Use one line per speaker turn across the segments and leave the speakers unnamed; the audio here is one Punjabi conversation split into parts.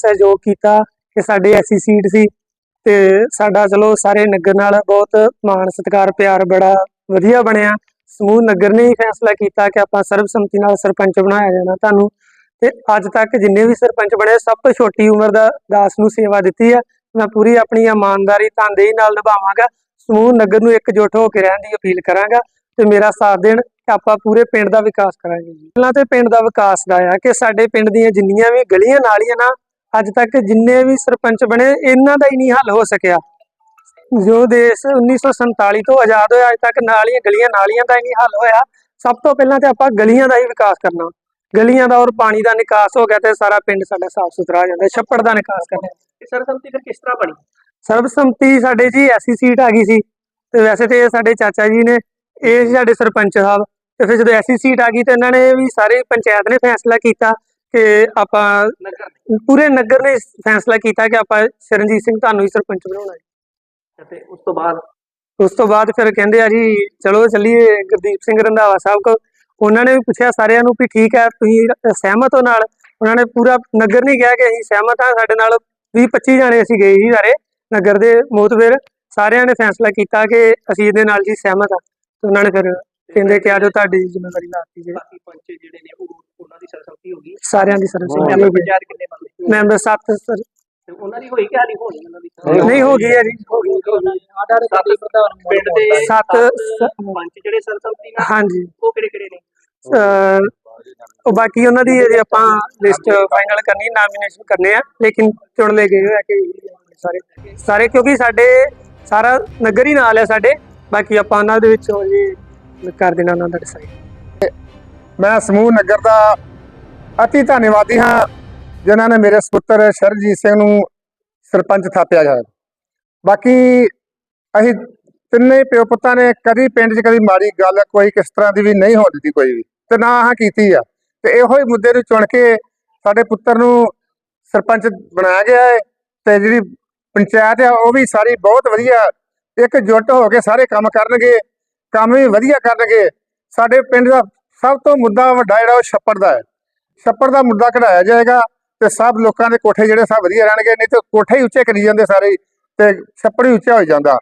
ਸਹਿਯੋਗ ਕੀਤਾ ਕਿ ਸਾਡੇ ਐਸੀ ਸੀਟ ਸੀ ਤੇ ਸਾਡਾ ਚਲੋ ਸਾਰੇ ਨਗਰ ਨਾਲ ਬਹੁਤ ਮਾਣ ਸਤਿਕਾਰ ਪਿਆਰ ਬੜਾ ਵਧੀਆ ਬਣਿਆ। ਸਮੂਹ ਨਗਰ ਨੇ ਹੀ ਫੈਸਲਾ ਕੀਤਾ ਕਿ ਆਪਾਂ ਸਰਬਸੰਮਤੀ ਨਾਲ ਸਰਪੰਚ ਬਣਾਇਆ ਜਾਣਾ ਤੁਹਾਨੂੰ। ਤੇ ਅੱਜ ਤੱਕ ਜਿੰਨੇ ਵੀ ਸਰਪੰਚ ਬਣੇ, ਸਭ ਤੋਂ ਛੋਟੀ ਉਮਰ ਦਾ ਦਾਸ ਨੂੰ ਸੇਵਾ ਦਿੱਤੀ ਹੈ ਮੈਂ ਪੂਰੀ ਆਪਣੀ ਇਮਾਨਦਾਰੀ ਤਨਦੇਹੀ ਨਾਲ ਨਿਭਾਵਾਂਗਾ। ਸਮੂਹ ਨਗਰ ਨੂੰ ਇਕਜੁੱਟ ਹੋ ਕੇ ਰਹਿਣ ਦੀ ਅਪੀਲ ਕਰਾਂਗਾ ਤੇ ਮੇਰਾ ਸਾਥ ਦੇਣ ਤੇ ਆਪਾਂ ਪੂਰੇ ਪਿੰਡ ਦਾ ਵਿਕਾਸ ਕਰਾਂਗੇ ਪਹਿਲਾਂ ਤੇ ਪਿੰਡ ਦਾ ਵਿਕਾਸ ਦਾ ਆ ਕਿ ਸਾਡੇ ਪਿੰਡ ਦੀਆਂ ਜਿੰਨੀਆਂ ਵੀ ਗਲੀਆਂ ਨਾਲੀਆਂ ਨਾ ਅੱਜ ਤੱਕ ਜਿੰਨੇ ਵੀ ਸਰਪੰਚ ਬਣੇ ਇਹਨਾਂ ਦਾ ਹੀ ਨਹੀਂ ਹੱਲ ਹੋ ਸਕਿਆ। ਜੋ ਦੇਸ਼ 1947 ਤੋਂ ਆਜ਼ਾਦ ਹੋਇਆ ਅੱਜ ਤੱਕ ਨਾਲੀਆਂ ਗਲੀਆਂ ਨਾਲੀਆਂ ਦਾ ਹੀ ਨਹੀਂ ਹੱਲ ਹੋਇਆ। ਸਭ ਤੋਂ ਪਹਿਲਾਂ ਤੇ ਆਪਾਂ ਗਲੀਆਂ ਦਾ ਹੀ ਵਿਕਾਸ ਕਰਨਾ। ਗਲੀਆਂ ਦਾ ਔਰ ਪਾਣੀ ਦਾ ਨਿਕਾਸ ਹੋ ਗਿਆ ਤੇ ਸਾਰਾ ਪਿੰਡ ਸਾਡਾ ਸਾਫ਼ ਸੁਥਰਾ ਹੋ ਜਾਂਦਾ ਛੱਪੜ ਦਾ ਨਿਕਾਸ ਕਰਨਾ।
ਸਰਸੰਮਤੀ ਫਿਰ ਕਿਸ ਤਰ੍ਹਾਂ ਬਣੀ?
ਸਰਬਸੰਮਤੀ ਸਾਡੇ ਜੀ ਐਸੀ ਸੀਟ ਆ ਗਈ ਸੀ। ਤੇ ਵੈਸੇ ਤੇ ਇਹ ਸਾਡੇ ਚਾਚਾ ਜੀ ਨੇ ਇਹ ਸਾਡੇ ਸਰਪੰਚ ਸਾਹਿਬ। ਤੇ ਫਿਰ ਜਦੋਂ ਐਸੀ ਸੀਟ ਆ ਗਈ ਤੇ ਇਹਨਾਂ ਨੇ ਵੀ ਸਾਰੇ ਪੰਚਾਇਤ ਨੇ ਫੈਸਲਾ ਕੀਤਾ। ਕਿ ਆਪਾਂ ਪੂਰੇ ਨਗਰ ਨੇ ਫੈਸਲਾ ਕੀਤਾ ਕਿ ਆਪਾਂ ਸ਼ਰਨਜੀਤ ਸਿੰਘ ਤੁਹਾਨੂੰ ਹੀ ਸਰਪੰਚ ਬਣਾਉਣਾ ਹੈ।
ਤੇ ਉਸ ਤੋਂ ਬਾਅਦ?
ਉਸ ਤੋਂ ਬਾਅਦ ਫਿਰ ਕਹਿੰਦੇ ਆ ਜੀ ਚਲੋ ਚੱਲੀਏ ਗੁਰਦੀਪ ਸਿੰਘ ਰੰਧਾਵਾ ਸਾਹਿਬ ਕੋ ਉਹਨਾਂ ਨੇ ਵੀ ਪੁੱਛਿਆ ਸਾਰਿਆਂ ਨੂੰ ਵੀ ਠੀਕ ਹੈ ਤੁਸੀਂ ਸਹਿਮਤ ਹੋ ਨਾਲ? ਉਹਨਾਂ ਨੇ ਪੂਰਾ ਨਗਰ ਨਹੀਂ ਕਿਹਾ ਕਿ ਅਸੀਂ ਸਹਿਮਤ ਹਾਂ ਸਾਡੇ ਨਾਲ 20 25 ਜਾਣੇ ਅਸੀਂ ਗਏ ਸੀ ਸਾਰੇ ਨਗਰ ਦੇ ਮੋਤਬਰ ਸਾਰਿਆਂ ਨੇ ਫੈਸਲਾ ਕੀਤਾ ਕਿ ਅਸੀਂ ਇਹਦੇ ਨਾਲ ਜੀ ਸਹਿਮਤ ਹਾਂ। ਤੇ ਉਹਨਾਂ ਨੇ ਫਿਰ ਕਹਿੰਦੇ ਕਿ ਆਜੋ ਤੁਹਾਡੀ ਜ਼ਿੰਮੇਵਾਰੀ ਲਾਤੀ ਜੇ
ਬਾਕੀ ਪੰਚ ਜਿਹੜੇ ਨੇ ਉਹ ਉਹਨਾਂ ਦੀ ਸਰਸੰਮਤੀ ਹੋ ਗਈ।
ਸਾਰਿਆਂ ਦੀ ਸਰਵਿਸ
ਮੈਂਬਰ ਪੰਚਾਇਤ ਕਿੰਨੇ ਬੰਦੇ?
ਮੈਂਬਰ ਸੱਤ ਸਰ।
ਤੇ ਉਹਨਾਂ ਦੀ ਹੋਈ ਕਿ ਹਾਲੀ ਹੋਣੀ ਉਹਨਾਂ ਦੀ?
ਨਹੀਂ ਹੋ ਗਈ ਹੈ ਜੀ। ਹੋ ਗਈ
ਸੱਤ ਪਿੰਡ ਦੇ
ਸੱਤ
ਪੰਚ ਜਿਹੜੇ ਸਰਸੰਮਤੀ ਨਾਲ
ਹਾਂਜੀ।
ਉਹ ਕਿਹੜੇ ਕਿਹੜੇ ਨੇ?
ਉਹ ਬਾਕੀ ਉਹਨਾਂ ਦੀ ਅਜੇ ਆਪਾਂ ਲਿਸਟ ਫਾਈਨਲ ਕਰਨੀ ਨਾਮੀਨੇਸ਼ਨ ਕਰਨੇ ਆ ਲੇਕਿਨ ਚੁਣ ਲਏ ਗਏ ਹੋਏ ਆ ਕਿ ਸਾਰੇ ਸਾਰੇ ਕਿਉਂਕਿ ਸਾਡੇ ਸਾਰਾ ਨਗਰ ਹੀ ਨਾਲ ਹੈ ਸਾਡੇ। ਬਾਕੀ ਆਪਾਂ ਉਹਨਾਂ ਦੇ ਵਿੱਚ ਜੀ ਕਰ ਦੇਣਾ ਉਹਨਾਂ ਦਾ ਡਿਸਾਈਡ
ਮੈਂ ਸਮੂਹ ਨਗਰ ਦਾ ਅਤੀ ਧੰਨਵਾਦੀ ਹਾਂ, ਜਿਨ੍ਹਾਂ ਨੇ ਮੇਰੇ ਸੁਪੁੱਤਰ ਸ਼ਰਜੀਤ ਸਿੰਘ ਨੂੰ ਸਰਪੰਚ ਥਾਪਿਆ ਹੈ। ਬਾਕੀ ਅਸੀਂ ਤਿੰਨੇ ਪਿਓ ਪੁੱਤਾਂ ਨੇ ਕਦੀ ਪਿੰਡ 'ਚ ਕਦੀ ਮਾੜੀ ਗੱਲ, ਕੋਈ ਕਿਸ ਤਰ੍ਹਾਂ ਦੀ ਵੀ ਨਹੀਂ ਹੋਣ ਦਿੱਤੀ ਕੋਈ ਵੀ। ਤੇ ਨਾ ਹਾਂ ਕੀਤੀ ਆ। ਤੇ ਇਹੋ ਹੀ ਮੁੱਦੇ ਨੂੰ ਚੁਣ ਕੇ ਸਾਡੇ ਪੁੱਤਰ ਨੂੰ ਸਰਪੰਚ ਬਣਾਇਆ ਗਿਆ ਹੈ। ਤੇ ਜਿਹੜੀ ਪੰਚਾਇਤ ਆ, ਉਹ ਵੀ ਸਾਰੀ ਬਹੁਤ ਵਧੀਆ ਇੱਕ ਜੁੱਟ ਹੋ ਕੇ ਸਾਰੇ ਕੰਮ ਕਰਨਗੇ। ਕੰਮ ਵੀ ਵਧੀਆ ਕਰਨਗੇ ਸਾਡੇ ਪਿੰਡ ਦਾ ਸਭ ਤੋਂ ਮੁੱਦਾ ਵੱਡਾ ਜਿਹੜਾ ਉਹ ਛੱਪੜ ਦਾ ਹੈ। ਛੱਪੜ ਦਾ ਮੁੱਦਾ ਕਢਾਇਆ ਜਾਏਗਾ ਤੇ ਸਭ ਲੋਕਾਂ ਦੇ ਕੋਠੇ ਜਿਹੜੇ ਸਭ ਵਧੀਆ ਰਹਿਣਗੇ, ਨਹੀਂ ਤੇ ਕੋਠੇ ਹੀ ਉੱਚੇ ਕਰੀ ਜਾਂਦੇ ਸਾਰੇ ਤੇ ਛੱਪੜ ਹੀ ਉੱਚਾ ਹੋ ਜਾਂਦਾ।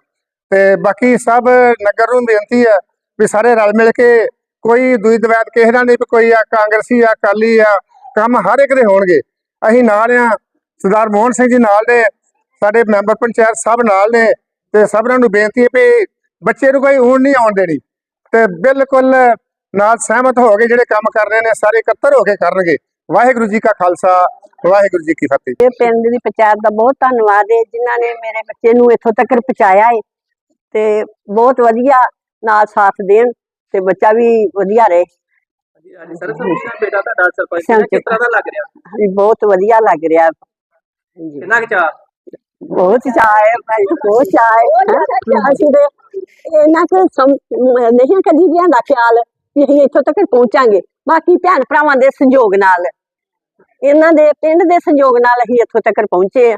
ਤੇ ਬਾਕੀ ਸਭ ਨਗਰ ਨੂੰ ਬੇਨਤੀ ਹੈ ਵੀ ਸਾਰੇ ਰਲ ਮਿਲ ਕੇ ਕੋਈ ਦੂਈ ਦਵੈਤ ਕਿਸੇ ਨਾਲ ਨਹੀਂ ਵੀ ਕੋਈ ਆ ਕਾਂਗਰਸੀ ਆ, ਅਕਾਲੀ ਆ, ਕੰਮ ਹਰ ਇੱਕ ਦੇ ਹੋਣਗੇ। ਅਸੀਂ ਨਾਲ ਆ, ਸਰਦਾਰ ਮੋਹਨ ਸਿੰਘ ਜੀ ਨਾਲ ਨੇ, ਸਾਡੇ ਮੈਂਬਰ ਪੰਚਾਇਤ ਸਭ ਨਾਲ ਨੇ ਤੇ ਸਭਨਾਂ ਨੂੰ ਬੇਨਤੀ ਹੈ ਵੀ ਬੱਚੇ ਨੂੰ ਕੋਈ ਊਣ ਨਹੀਂ ਆਉਣ ਦੇਣੀ। ਤੇ ਬਿਲਕੁਲ ਨਾਲ ਸਹਿਮਤ ਹੋ ਕੇ ਜਿਹੜੇ ਕੰਮ ਕਰ ਰਹੇ ਨੇ ਸਾਰੇ ਇਕੱਤਰ ਹੋ ਕੇ ਕਰਨਗੇ। ਵਾਹਿਗੁਰੂ ਜੀ ਕਾ ਖਾਲਸਾ ਵਾਹਿਗੁਰੂ ਜੀ ਕੀ ਫਤਿਹ।
ਇਹ ਪਿੰਡ ਦੀ ਪੰਚਾਇਤ ਦਾ ਬਹੁਤ ਧੰਨਵਾਦ ਹੈ ਜਿਨ੍ਹਾਂ ਨੇ ਮੇਰੇ ਬੱਚੇ ਨੂੰ ਇੱਥੋਂ ਤੱਕ ਪਹੁੰਚਾਇਆ ਹੈ। ਤੇ ਬਹੁਤ ਵਧੀਆ ਨਾਲ ਸਾਥ ਦੇਣ ਤੇ ਬੱਚਾ ਵੀ ਵਧੀਆ ਰਹੇ।
ਅੱਜ ਸਰਸੰਮਤੀ ਨਾਲ ਬੇਟਾ ਤੁਹਾਡਾ ਸਰਪੰਚ ਹੈ
ਸਰਪੰਚ।
ਕਿਸ ਤਰ੍ਹਾਂ ਦਾ ਲੱਗ ਰਿਹਾ?
ਹਾਂਜੀ, ਬਹੁਤ ਵਧੀਆ ਲੱਗ ਰਿਹਾ।
ਕਿੰਨਾ ਚਾਹ
ਬਹੁਤ ਚਾਅ ਹੈ ਬਹੁਤ ਚਾਅ ਹੈ ਅਸੀਂ ਦੇ ਇਹਨਾਂ ਕੋ ਨਹੀਂ ਕਦੀ ਵੀ ਆਂਦਾ ਖਿਆਲ ਵੀ ਅਸੀਂ ਇੱਥੋਂ ਤੱਕ ਪਹੁੰਚਾਂਗੇ। ਬਾਕੀ ਭੈਣ ਭਰਾਵਾਂ ਦੇ ਸੰਯੋਗ ਨਾਲ। ਇਹਨਾਂ ਦੇ ਪਿੰਡ ਦੇ ਸੰਯੋਗ ਨਾਲ ਅਸੀਂ ਇੱਥੋਂ ਤੱਕ ਪਹੁੰਚੇ ਆ।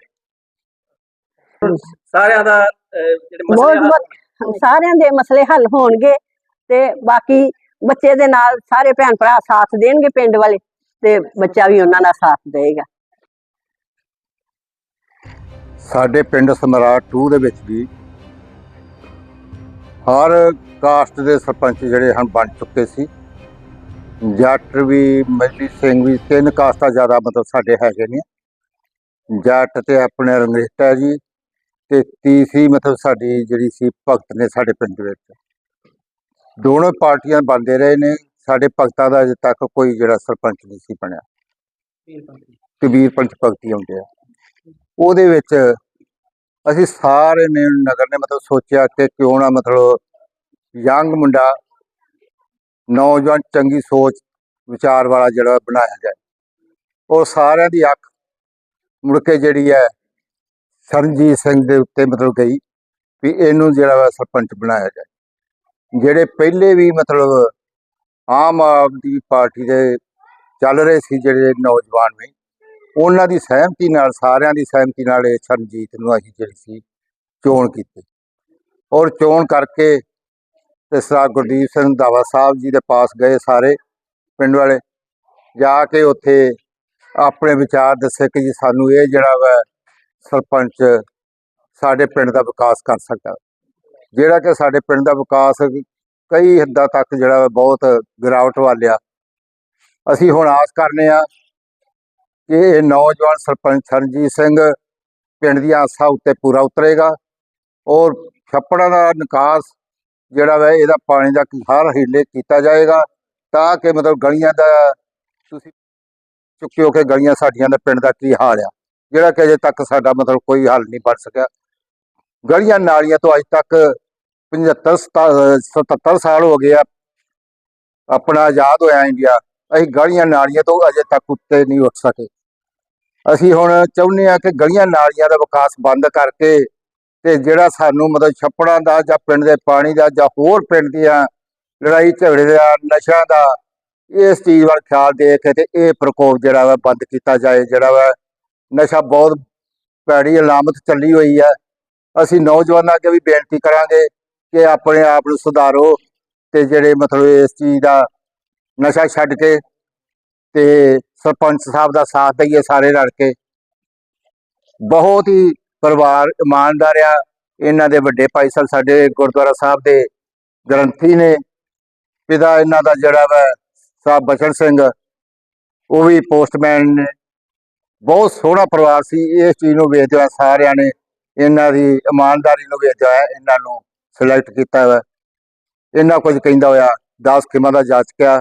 ਸਾਰਿਆਂ ਦਾ ਜਿਹੜੇ
ਬਹੁਤ
ਮਸਲੇ
ਸਾਰਿਆਂ ਦੇ ਮਸਲੇ ਹੱਲ ਹੋਣਗੇ ਤੇ ਬਾਕੀ ਬੱਚੇ ਦੇ ਨਾਲ ਸਾਰੇ ਭੈਣ ਭਰਾ ਸਾਥ ਦੇਣਗੇ ਪਿੰਡ ਵਾਲੇ ਤੇ ਬੱਚਾ ਵੀ ਉਹਨਾਂ ਦਾ ਸਾਥ ਦੇਗਾ
ਸਾਡੇ ਪਿੰਡ ਸਮਰਾਟ 2 ਦੇ ਵਿੱਚ ਵੀ ਹਰ ਕਾਸਟ ਦੇ ਸਰਪੰਚ ਜਿਹੜੇ ਹਨ ਬਣ ਚੁੱਕੇ ਸੀ। ਜੱਟ ਵੀ ਮਜਲੀ ਸਿੰਘ ਵੀ ਤਿੰਨ ਕਾਸਟਾਂ ਜ਼ਿਆਦਾ ਮਤਲਬ ਸਾਡੇ ਹੈਗੇ ਨੇ। ਜੱਟ ਤੇ ਆਪਣੇ ਰੰਗਰੇਟਾ ਜੀ ਤੇ ਤੀਸਰੀ ਮਤਲਬ ਸਾਡੀ ਜਿਹੜੀ ਸੀ ਭਗਤ ਨੇ ਸਾਡੇ ਪਿੰਡ ਵਿੱਚ। ਦੋਨੋਂ ਪਾਰਟੀਆਂ ਬਣਦੇ ਰਹੇ ਨੇ। ਸਾਡੇ ਭਗਤਾਂ ਦਾ ਅਜੇ ਤੱਕ ਕੋਈ ਜਿਹੜਾ ਸਰਪੰਚ ਨਹੀਂ ਸੀ ਬਣਿਆ। ਕਬੀਰ ਪੰਚ ਭਗਤੀ ਆਉਂਦੇ ਆ। ਉਹਦੇ ਵਿੱਚ ਅਸੀਂ ਸਾਰੇ ਨੇ ਨਗਰ ਨੇ ਮਤਲਬ ਸੋਚਿਆ ਕਿ ਕਿਉਂ ਨਾ ਮਤਲਬ ਯੰਗ ਮੁੰਡਾ ਨੌਜਵਾਨ ਚੰਗੀ ਸੋਚ, ਵਿਚਾਰ ਵਾਲਾ ਜਿਹੜਾ ਬਣਾਇਆ ਜਾਏ। ਉਹ ਸਾਰਿਆਂ ਦੀ ਅੱਖ ਮੁੜ ਕੇ ਜਿਹੜੀ ਹੈ ਸਰਨਜੀਤ ਸਿੰਘ ਦੇ ਉੱਤੇ ਮਤਲਬ ਗਈ ਵੀ ਇਹਨੂੰ ਜਿਹੜਾ ਵਾ ਸਰਪੰਚ ਬਣਾਇਆ ਜਾਏ। ਜਿਹੜੇ ਪਹਿਲੇ ਵੀ ਮਤਲਬ ਆਮ ਆਦਮੀ ਪਾਰਟੀ ਦੇ ਚੱਲ ਰਹੇ ਸੀ ਜਿਹੜੇ ਨੌਜਵਾਨ ਵੀ ਉਹਨਾਂ ਦੀ ਸਹਿਮਤੀ ਨਾਲ, ਸਾਰਿਆਂ ਦੀ ਸਹਿਮਤੀ ਨਾਲ ਇਹ ਸਰਨਜੀਤ ਨੂੰ ਅਸੀਂ ਜਿਹੜੀ ਸੀ ਚੋਣ ਕੀਤੀ। ਔਰ ਚੋਣ ਕਰਕੇ ਤੇ ਸਰਦਾਰ ਗੁਰਦੀਪ ਸਿੰਘ ਦਾਵਾ ਸਾਹਿਬ ਜੀ ਦੇ ਪਾਸ ਗਏ ਸਾਰੇ ਪਿੰਡ ਵਾਲੇ। ਜਾ ਕੇ ਉੱਥੇ ਆਪਣੇ ਵਿਚਾਰ ਦੱਸੇ ਕਿ ਜੀ ਸਾਨੂੰ ਇਹ ਜਿਹੜਾ ਵਾ ਸਰਪੰਚ ਸਾਡੇ ਪਿੰਡ ਦਾ ਵਿਕਾਸ ਕਰ ਸਕਦਾ। ਜਿਹੜਾ ਕਿ ਸਾਡੇ ਪਿੰਡ ਦਾ ਵਿਕਾਸ ਕਈ ਹੱਦਾਂ ਤੱਕ ਜਿਹੜਾ ਵਾ ਬਹੁਤ ਗਿਰਾਵਟ ਵੱਲ ਆ ਅਸੀਂ ਹੁਣ ਆਸ ਕਰਨੇ ਆ ਕਿ ਇਹ ਨੌਜਵਾਨ ਸਰਪੰਚ ਸਰਨਜੀਤ ਸਿੰਘ ਪਿੰਡ ਦੀਆਂ ਆਸਾਂ ਉੱਤੇ ਪੂਰਾ ਉਤਰੇਗਾ ਔਰ ਛੱਪੜਾਂ ਦਾ ਨਿਕਾਸ ਜਿਹੜਾ ਵੈ ਇਹਦਾ ਪਾਣੀ ਦਾ ਹਰ ਹੀਲੇ ਕੀਤਾ ਜਾਏਗਾ ਤਾਂ ਕਿ ਮਤਲਬ ਗਲੀਆਂ ਦਾ ਤੁਸੀਂ ਚੁੱਕਿਓ ਕਿ ਗਲੀਆਂ ਸਾਡੀਆਂ ਦਾ ਪਿੰਡ ਦਾ ਕੀ ਹਾਲ ਆ, ਜਿਹੜਾ ਕਿ ਅਜੇ ਤੱਕ ਸਾਡਾ ਮਤਲਬ ਕੋਈ ਹੱਲ ਨਹੀਂ ਬਣ ਸਕਿਆ। ਗਲੀਆਂ ਨਾਲੀਆਂ ਤੋਂ ਅੱਜ ਤੱਕ 75 ਸਤਾ- 77 ਸਾਲ ਹੋ ਗਏ ਆ, ਆਪਣਾ ਆਜ਼ਾਦ ਹੋਇਆ ਇੰਡੀਆ। ਅਸੀਂ ਗਲੀਆਂ ਨਾਲੀਆਂ ਤੋਂ ਅਜੇ ਤੱਕ ਉੱਤੇ ਨਹੀਂ ਉੱਠ ਸਕੇ। ਅਸੀਂ ਹੁਣ ਚਾਹੁੰਦੇ ਆ ਕਿ ਗਲੀਆਂ ਨਾਲੀਆਂ ਦਾ ਵਿਕਾਸ ਬੰਦ ਕਰਕੇ ਤੇ ਜਿਹੜਾ ਸਾਨੂੰ ਮਤਲਬ ਛੱਪੜਾਂ ਦਾ ਜਾਂ ਪਿੰਡ ਦੇ ਪਾਣੀ ਦਾ ਜਾਂ ਹੋਰ ਪਿੰਡ ਦੀਆਂ ਲੜਾਈ ਝਗੜੇ ਦਾ, ਨਸ਼ਿਆਂ ਦਾ ਇਸ ਚੀਜ਼ ਵੱਲ ਖਿਆਲ ਦੇ ਕੇ ਤੇ ਇਹ ਪ੍ਰਕੋਪ ਜਿਹੜਾ ਵਾ ਬੰਦ ਕੀਤਾ ਜਾਏ, ਜਿਹੜਾ ਵਾ ਨਸ਼ਾ ਬਹੁਤ ਭੈੜੀ ਅਲਾਮਤ ਚੱਲੀ ਹੋਈ ਹੈ ਅਸੀਂ ਨੌਜਵਾਨਾਂ ਅੱਗੇ ਵੀ ਬੇਨਤੀ ਕਰਾਂਗੇ ਕਿ ਆਪਣੇ ਆਪ ਨੂੰ ਸੁਧਾਰੋ ਤੇ ਜਿਹੜੇ ਮਤਲਬ ਇਸ ਚੀਜ਼ ਦਾ ਨਸ਼ਾ ਛੱਡ ਕੇ ਤੇ ਸਰਪੰਚ ਸਾਹਿਬ ਦਾ ਸਾਥ ਦਈਏ ਸਾਰੇ ਰਲ ਕੇ। ਬਹੁਤ ਹੀ ਪਰਿਵਾਰ ਇਮਾਨਦਾਰ ਆ। ਇਹਨਾਂ ਦੇ ਵੱਡੇ ਭਾਈ ਸਾਹਿਬ ਸਾਡੇ ਗੁਰਦੁਆਰਾ ਸਾਹਿਬ ਦੇ ਗ੍ਰੰਥੀ ਨੇ। ਪਿਤਾ ਇਹਨਾਂ ਦਾ ਜਿਹੜਾ ਵਾ, ਸਾਹਿਬ ਬਚਨ ਸਿੰਘ, ਉਹ ਵੀ ਪੋਸਟਮੈਨ ਨੇ। ਬਹੁਤ ਸੋਹਣਾ ਪਰਿਵਾਰ ਸੀ। ਇਸ ਚੀਜ਼ ਨੂੰ ਵੇਖਦੇ ਹੋਏ ਸਾਰਿਆਂ ਨੇ ਇਹਨਾਂ ਦੀ ਇਮਾਨਦਾਰੀ ਨੂੰ ਵੇਖਦੇ ਹੋਇਆ ਇਹਨਾਂ ਨੂੰ ਸਿਲੈਕਟ ਕੀਤਾ ਹੈ ਇਹਨਾਂ ਕੁਝ ਕਹਿੰਦਾ ਹੋਇਆ 10 ਕਿਮਾ ਦਾ ਜਾਚ ਜਾਚਕਿਆ।